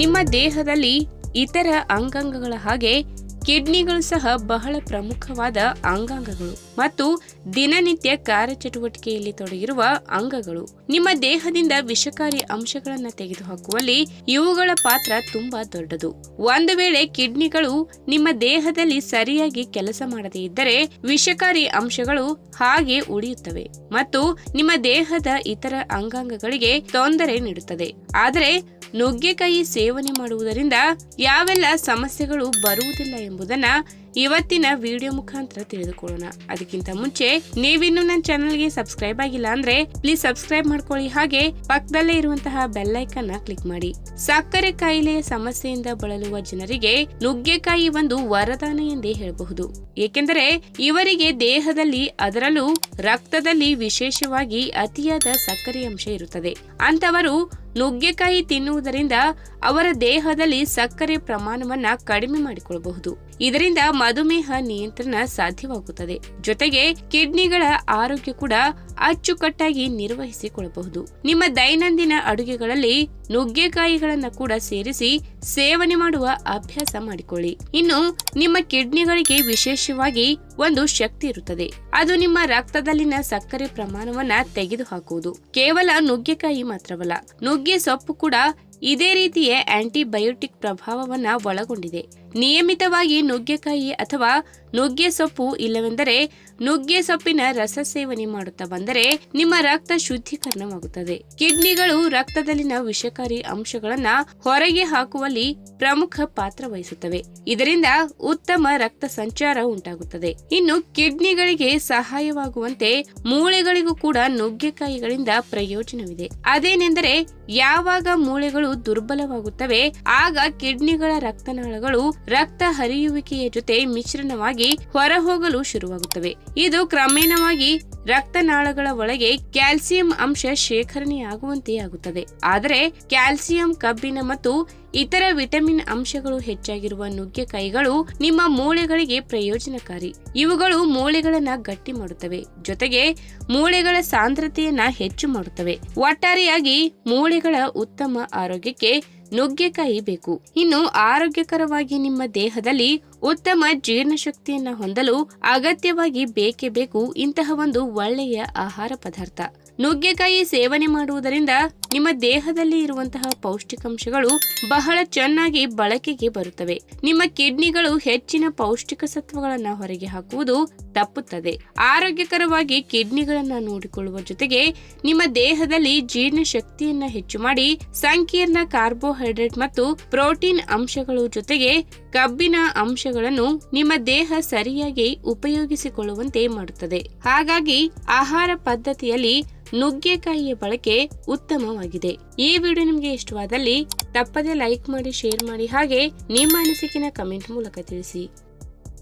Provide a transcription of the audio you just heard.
ನಿಮ್ಮ ದೇಹದಲ್ಲಿ ಇತರ ಅಂಗಾಂಗಗಳ ಹಾಗೆ ಕಿಡ್ನಿಗಳು ಸಹ ಬಹಳ ಪ್ರಮುಖವಾದ ಅಂಗಾಂಗಗಳು ಮತ್ತು ದಿನನಿತ್ಯ ಕಾರ್ಯಚಟುವಟಿಕೆಯಲ್ಲಿ ತೊಡಗಿರುವ ಅಂಗಗಳು. ನಿಮ್ಮ ದೇಹದಿಂದ ವಿಷಕಾರಿ ಅಂಶಗಳನ್ನು ತೆಗೆದುಹಾಕುವಲ್ಲಿ ಇವುಗಳ ಪಾತ್ರ ತುಂಬಾ ದೊಡ್ಡದು. ಒಂದು ವೇಳೆ ಕಿಡ್ನಿಗಳು ನಿಮ್ಮ ದೇಹದಲ್ಲಿ ಸರಿಯಾಗಿ ಕೆಲಸ ಮಾಡದೇ ಇದ್ದರೆ ವಿಷಕಾರಿ ಅಂಶಗಳು ಹಾಗೆ ಉಳಿಯುತ್ತವೆ ಮತ್ತು ನಿಮ್ಮ ದೇಹದ ಇತರ ಅಂಗಾಂಗಗಳಿಗೆ ತೊಂದರೆ ನೀಡುತ್ತದೆ. ಆದರೆ ನುಗ್ಗೆಕಾಯಿ ಸೇವನೆ ಮಾಡುವುದರಿಂದ ಯಾವೆಲ್ಲ ಸಮಸ್ಯೆಗಳು ಬರುವುದಿಲ್ಲ ಎಂಬುದನ್ನ ಇವತ್ತಿನ ವಿಡಿಯೋ ಮುಖಾಂತರ ತಿಳಿದುಕೊಳ್ಳೋಣ. ಅದಕ್ಕಿಂತ ಮುಂಚೆ ನೀವಿನ್ನೂ ನನ್ನ ಚಾನಲ್ಗೆ ಸಬ್ಸ್ಕ್ರೈಬ್ ಆಗಿಲ್ಲ ಅಂದ್ರೆ ಪ್ಲೀಸ್ ಸಬ್ಸ್ಕ್ರೈಬ್ ಮಾಡ್ಕೊಳ್ಳಿ. ಹಾಗೆ ಪಕ್ಕದಲ್ಲೇ ಇರುವಂತಹ ಬೆಲ್ ಐಕನ್ ಕ್ಲಿಕ್ ಮಾಡಿ. ಸಕ್ಕರೆ ಕಾಯಿಲೆಯ ಸಮಸ್ಯೆಯಿಂದ ಬಳಲುವ ಜನರಿಗೆ ನುಗ್ಗೆಕಾಯಿ ಒಂದು ವರದಾನ ಎಂದೇ ಹೇಳಬಹುದು. ಏಕೆಂದರೆ ಇವರಿಗೆ ದೇಹದಲ್ಲಿ, ಅದರಲ್ಲೂ ರಕ್ತದಲ್ಲಿ ವಿಶೇಷವಾಗಿ ಅತಿಯಾದ ಸಕ್ಕರೆ ಅಂಶ ಇರುತ್ತದೆ. ಅಂತವರು ನುಗ್ಗೆಕಾಯಿ ತಿನ್ನುವುದರಿಂದ ಅವರ ದೇಹದಲ್ಲಿ ಸಕ್ಕರೆ ಪ್ರಮಾಣವನ್ನ ಕಡಿಮೆ ಮಾಡಿಕೊಳ್ಳಬಹುದು. ಇದರಿಂದ ಮಧುಮೇಹ ನಿಯಂತ್ರಣ ಸಾಧ್ಯವಾಗುತ್ತದೆ. ಜೊತೆಗೆ ಕಿಡ್ನಿಗಳ ಆರೋಗ್ಯ ಕೂಡ ಅಚ್ಚುಕಟ್ಟಾಗಿ ನಿರ್ವಹಿಸಿಕೊಳ್ಳಬಹುದು. ನಿಮ್ಮ ದೈನಂದಿನ ಅಡುಗೆಗಳಲ್ಲಿ ನುಗ್ಗೆಕಾಯಿಗಳನ್ನ ಕೂಡ ಸೇರಿಸಿ ಸೇವನೆ ಮಾಡುವ ಅಭ್ಯಾಸ ಮಾಡಿಕೊಳ್ಳಿ. ಇನ್ನು ನಿಮ್ಮ ಕಿಡ್ನಿಗಳಿಗೆ ವಿಶೇಷವಾಗಿ ಒಂದು ಶಕ್ತಿ ಇರುತ್ತದೆ. ಅದು ನಿಮ್ಮ ರಕ್ತದಲ್ಲಿನ ಸಕ್ಕರೆ ಪ್ರಮಾಣವನ್ನ ತೆಗೆದುಹಾಕುವುದು. ಕೇವಲ ನುಗ್ಗೆಕಾಯಿ ಮಾತ್ರವಲ್ಲ ನುಗ್ಗೆ ಸೊಪ್ಪು ಕೂಡ ಇದೇ ರೀತಿಯ ಆಂಟಿಬಯೋಟಿಕ್ ಪ್ರಭಾವವನ್ನ ಒಳಗೊಂಡಿದೆ. ನಿಯಮಿತವಾಗಿ ನುಗ್ಗೆಕಾಯಿ ಅಥವಾ ನುಗ್ಗೆ ಸೊಪ್ಪು ಇಲ್ಲವೆಂದರೆ ನುಗ್ಗೆ ಸೊಪ್ಪಿನ ರಸ ಸೇವನೆ ಮಾಡುತ್ತಾ ಬಂದರೆ ನಿಮ್ಮ ರಕ್ತ ಶುದ್ಧೀಕರಣವಾಗುತ್ತದೆ. ಕಿಡ್ನಿಗಳು ರಕ್ತದಲ್ಲಿನ ವಿಷಕಾರಿ ಅಂಶಗಳನ್ನ ಹೊರಗೆ ಹಾಕುವಲ್ಲಿ ಪ್ರಮುಖ ಪಾತ್ರ ವಹಿಸುತ್ತವೆ. ಇದರಿಂದ ಉತ್ತಮ ರಕ್ತ ಸಂಚಾರ ಉಂಟಾಗುತ್ತದೆ. ಇನ್ನು ಕಿಡ್ನಿಗಳಿಗೆ ಸಹಾಯವಾಗುವಂತೆ ಮೂಳೆಗಳಿಗೂ ಕೂಡ ನುಗ್ಗೆಕಾಯಿಗಳಿಂದ ಪ್ರಯೋಜನವಿದೆ. ಅದೇನೆಂದರೆ ಯಾವಾಗ ಮೂಳೆಗಳು ದುರ್ಬಲವಾಗುತ್ತವೆ ಆಗ ಕಿಡ್ನಿಗಳ ರಕ್ತನಾಳಗಳು ರಕ್ತ ಹರಿಯುವಿಕೆಯ ಜೊತೆ ಮಿಶ್ರಣವಾಗಿ ಹೊರಹೋಗಲು ಶುರುವಾಗುತ್ತವೆ. ಇದು ಕ್ರಮೇಣವಾಗಿ ರಕ್ತನಾಳಗಳ ಒಳಗೆ ಕ್ಯಾಲ್ಸಿಯಂ ಅಂಶ ಶೇಖರಣೆಯಾಗುವಂತೆ ಆಗುತ್ತದೆ ಆದರೆ ಕ್ಯಾಲ್ಸಿಯಂ ಕಬ್ಬಿಣ ಮತ್ತು ಇತರ ವಿಟಮಿನ್ ಅಂಶಗಳು ಹೆಚ್ಚಾಗಿರುವ ನುಗ್ಗೆಕಾಯಿಗಳು ನಿಮ್ಮ ಮೂಳೆಗಳಿಗೆ ಪ್ರಯೋಜನಕಾರಿ. ಇವುಗಳು ಮೂಳೆಗಳನ್ನ ಗಟ್ಟಿ ಮಾಡುತ್ತವೆ. ಜೊತೆಗೆ ಮೂಳೆಗಳ ಸಾಂದ್ರತೆಯನ್ನ ಹೆಚ್ಚು ಮಾಡುತ್ತವೆ. ಒಟ್ಟಾರೆಯಾಗಿ ಮೂಳೆಗಳ ಉತ್ತಮ ಆರೋಗ್ಯಕ್ಕೆ ನುಗ್ಗೆಕಾಯಿ ಬೇಕು. ಇನ್ನು ಆರೋಗ್ಯಕರವಾಗಿ ನಿಮ್ಮ ದೇಹದಲ್ಲಿ ಉತ್ತಮ ಜೀರ್ಣಶಕ್ತಿಯನ್ನು ಹೊಂದಲು ಅಗತ್ಯವಾಗಿ ಬೇಕೇ ಬೇಕು ಇಂತಹ ಒಂದು ಒಳ್ಳೆಯ ಆಹಾರ ಪದಾರ್ಥ. ನುಗ್ಗೆಕಾಯಿ ಸೇವನೆ ಮಾಡುವುದರಿಂದ ನಿಮ್ಮ ದೇಹದಲ್ಲಿ ಇರುವಂತಹ ಪೌಷ್ಟಿಕಾಂಶಗಳು ಬಹಳ ಚೆನ್ನಾಗಿ ಬಳಕೆಗೆ ಬರುತ್ತವೆ. ನಿಮ್ಮ ಕಿಡ್ನಿಗಳು ಹೆಚ್ಚಿನ ಪೌಷ್ಟಿಕ ಸತ್ವಗಳನ್ನು ಹೊರಗೆ ಹಾಕುವುದು ತಪ್ಪುತ್ತದೆ. ಆರೋಗ್ಯಕರವಾಗಿ ಕಿಡ್ನಿಗಳನ್ನ ನೋಡಿಕೊಳ್ಳುವ ಜೊತೆಗೆ ನಿಮ್ಮ ದೇಹದಲ್ಲಿ ಜೀರ್ಣ ಶಕ್ತಿಯನ್ನ ಹೆಚ್ಚು ಮಾಡಿ ಸಂಕೀರ್ಣ ಕಾರ್ಬೋಹೈಡ್ರೇಟ್ ಮತ್ತು ಪ್ರೋಟೀನ್ ಅಂಶಗಳು ಜೊತೆಗೆ ಕಬ್ಬಿನ ಅಂಶಗಳನ್ನು ನಿಮ್ಮ ದೇಹ ಸರಿಯಾಗಿ ಉಪಯೋಗಿಸಿಕೊಳ್ಳುವಂತೆ ಮಾಡುತ್ತದೆ. ಹಾಗಾಗಿ ಆಹಾರ ಪದ್ಧತಿಯಲ್ಲಿ ನುಗ್ಗೆಕಾಯಿಯ ಬಳಕೆ ಉತ್ತಮವಾಗಿದೆ. ಈ ವಿಡಿಯೋ ನಿಮಗೆ ಇಷ್ಟವಾದಲ್ಲಿ ತಪ್ಪದೆ ಲೈಕ್ ಮಾಡಿ ಶೇರ್ ಮಾಡಿ ಹಾಗೆ ನಿಮ್ಮ ಅನಿಸಿಕೆನ ಕಮೆಂಟ್ ಮೂಲಕ ತಿಳಿಸಿ.